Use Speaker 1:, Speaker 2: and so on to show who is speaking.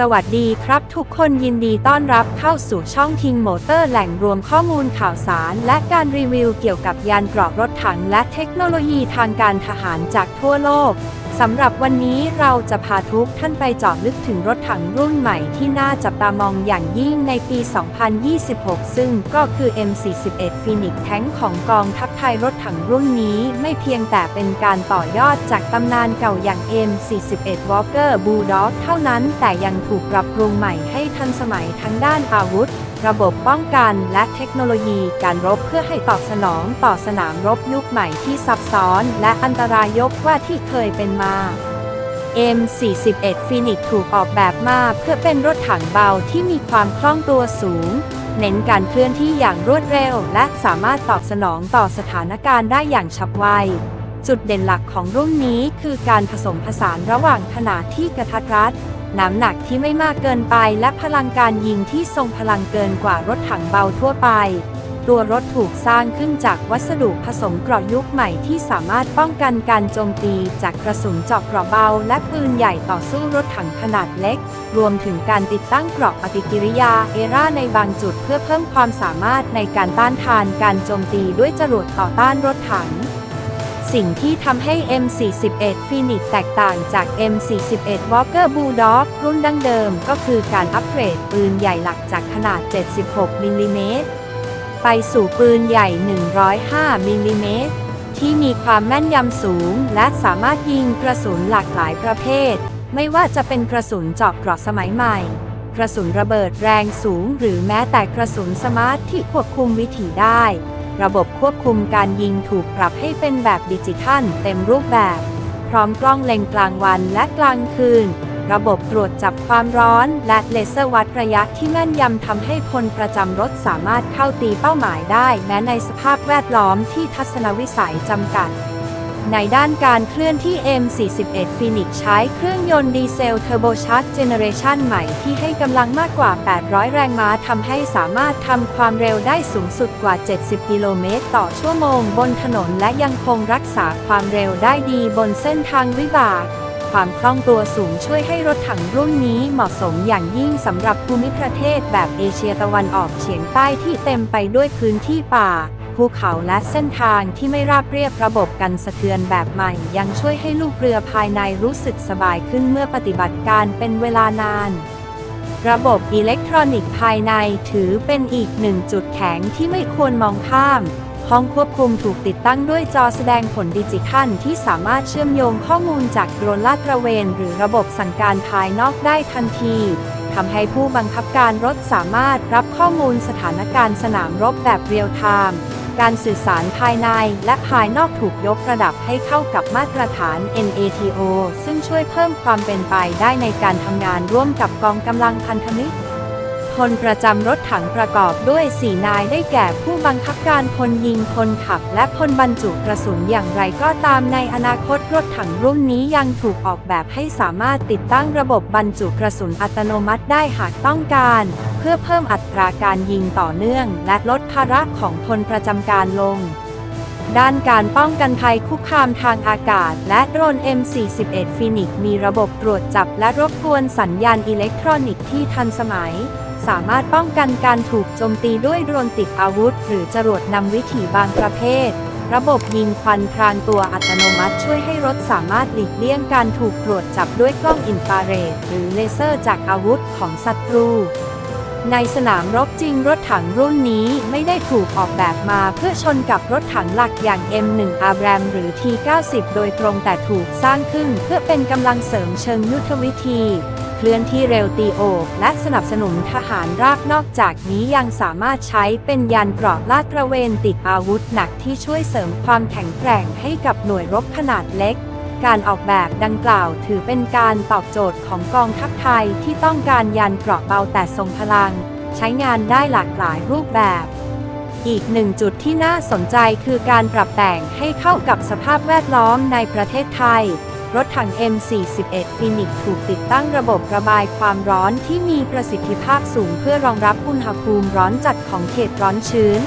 Speaker 1: สวัสดีครับทุกคนยินดีต้อนรับเข้าสู่ช่องทิงมอเตอร์แหล่งรวมข้อมูลข่าวสาร และการรีวิวเกี่ยวกับยานเกราะรถถังและเทคโนโลยีทางการทหารจากทั่วโลก สำหรับวันนี้เราจะพาทุกท่านไปเจาะลึกถึงรถถังรุ่นใหม่ที่น่าจับตามองอย่างยิ่งในปี 2026 ซึ่งก็คือ M41 Phoenix Tank ของกองทัพไทยรถถังรุ่นนี้ไม่เพียงแต่เป็นการต่อยอดจากตำนานเก่าอย่าง M41 Walker Bulldog เท่านั้นแต่ยังถูกปรับปรุงใหม่ให้ทันสมัยทั้งด้านอาวุธระบบป้องกันและเทคโนโลยีการรบเพื่อให้ตอบสนองต่อสนามรบยุคใหม่ที่ซับซ้อนและอันตรายยกว่าที่เคยเป็นมา M41 Phoenix ถูกออกแบบมาเพื่อเป็นรถถังเบาที่มีความคล่องตัวสูง เน้นการเคลื่อนที่อย่างรวดเร็ว และสามารถตอบสนองต่อสถานการณ์ได้อย่างฉับไว จุดเด่นหลักของรุ่นนี้คือการผสมผสานระหว่างขนาดที่กระทัดรัด น้ำหนักที่ไม่มากเกินไปและพลังการยิงที่ทรงพลังเกินกว่ารถถังเบาทั่วไป ตัวรถถูกสร้างขึ้นจากวัสดุผสมเกราะยุคใหม่ที่สามารถป้องกันการโจมตีจากกระสุนเจาะเกราะเบา และปืนใหญ่ต่อสู้รถถังขนาดเล็ก รวมถึงการติดตั้งเกราะปฏิกิริยาเอราในบางจุดเพื่อเพิ่มความสามารถในการต้านทานการโจมตีด้วยจรวดต่อต้านรถถัง สิ่งที่ทำให้ M41 Phoenix แตกต่างจาก M41 Walker Bulldog รุ่นดั้งเดิมก็คือการอัปเกรดปืนใหญ่หลักจากขนาด 76มิลลิเมตรไปสู่ปืนใหญ่ 105มิลลิเมตรที่มีความแม่นยำสูง และสามารถยิงกระสุนหลากหลายประเภท ไม่ว่าจะเป็นกระสุนเจาะเกราะสมัยใหม่ กระสุนระเบิดแรงสูง หรือแม้แต่กระสุนสมาร์ทที่ควบคุมวิถีได้ ระบบควบคุมการยิงถูกปรับให้เป็นแบบดิจิทัลเต็มรูปแบบ พร้อมกล้องเล็งกลางวันและกลางคืน ระบบตรวจจับความร้อน และเลเซอร์วัดระยะที่แม่นยำทำให้พลประจำรถสามารถเข้าตีเป้าหมายได้ แม้ในสภาพแวดล้อมที่ทัศนวิสัยจำกัด ในด้านการเคลื่อนที่ M41 Phoenix ใช้เครื่องยนต์ดีเซลเทอร์โบชาร์จเจเนเรชันใหม่ที่ให้กำลังมากกว่า 800 แรงม้าทำให้สามารถทำความเร็วได้สูงสุดกว่า 70 กิโลเมตรต่อชั่วโมงบนถนนและยังคงรักษาความเร็วได้ดีบนเส้นทางวิบากความคล่องตัวสูงช่วยให้รถถังรุ่นนี้เหมาะสมอย่างยิ่งสำหรับภูมิประเทศแบบเอเชียตะวันออกเฉียงใต้ที่เต็มไปด้วยพื้นที่ป่า ภูเขาและเส้นทางที่ไม่ราบเรียบระบบกันสะเทือนแบบใหม่ ยังช่วยให้ลูกเรือภายในรู้สึกสบายขึ้นเมื่อปฏิบัติการเป็นเวลานาน ระบบอิเล็กทรอนิกส์ภายในถือเป็นอีกหนึ่งจุดแข็งที่ไม่ควรมองข้าม ห้องควบคุมถูกติดตั้งด้วยจอแสดงผลดิจิทัลที่สามารถเชื่อมโยงข้อมูลจากโดรนลาดตระเวน หรือระบบสั่งการภายนอกได้ทันทีทำให้ผู้บังคับการรถสามารถรับข้อมูลสถานการณ์สนามรบแบบเรียลไทม์ การสื่อสารภายในและภายนอกถูกยกระดับให้เข้ากับมาตรฐาน NATO ซึ่งช่วยเพิ่มความเป็นไปได้ในการทำงานร่วมกับกองกำลังพันธมิตรพลประจำรถถังประกอบด้วย 4 นายได้แก่ผู้บังคับการพลยิงพลขับ และพลบรรจุกระสุนอย่างไรก็ตามในอนาคตรถถังรุ่นนี้ยังถูกออกแบบให้สามารถติดตั้งระบบบรรจุกระสุนอัตโนมัติได้หากต้องการ พื่อเพิ่มอัตราการยิงต่อเนื่อง และลดภาระของพลประจำการลง ด้านการป้องกันภัยคุกคามทางอากาศ และโดรน M41 Phoenix มีระบบตรวจจับและรบกวนสัญญาณอิเล็กทรอนิกส์ที่ทันสมัย สามารถป้องกันการถูกโจมตีด้วยโดรนติดอาวุธ หรือจรวดนำวิถีบางประเภทระบบยิงควันพรางตัวอัตโนมัติช่วยให้รถสามารถหลีกเลี่ยงการถูกตรวจจับด้วยกล้องอินฟราเรด หรือเลเซอร์จากอาวุธของศัตรู ในสนามรบจริงรถถังรุ่นนี้ไม่ได้ถูกออกแบบมาเพื่อชนกับรถถังหลักอย่าง M1 Abram หรือ T90 โดยตรงแต่ถูกสร้างขึ้นเพื่อเป็นกำลังเสริมเชิงยุทธวิธี เคลื่อนที่เร็วตีโอ และสนับสนุนทหารราบนอกจากนี้ยังสามารถใช้เป็นยานเกราะลาดตระเวนติดอาวุธหนักที่ช่วยเสริมความแข็งแกร่งให้กับหน่วยรบขนาดเล็ก การออกแบบดังกล่าวถือเป็นการตอบโจทย์ของกองทัพไทยที่ต้องการยานเกราะเบาแต่ทรงพลัง ใช้งานได้หลากหลายรูปแบบ อีกหนึ่งจุดที่น่าสนใจคือการปรับแต่งให้เข้ากับสภาพแวดล้อมในประเทศไทย รถถัง M41 Phoenix ถูกติดตั้งระบบระบายความร้อนที่มีประสิทธิภาพสูงเพื่อรองรับอุณหภูมิร้อนจัดของเขตร้อนชื้น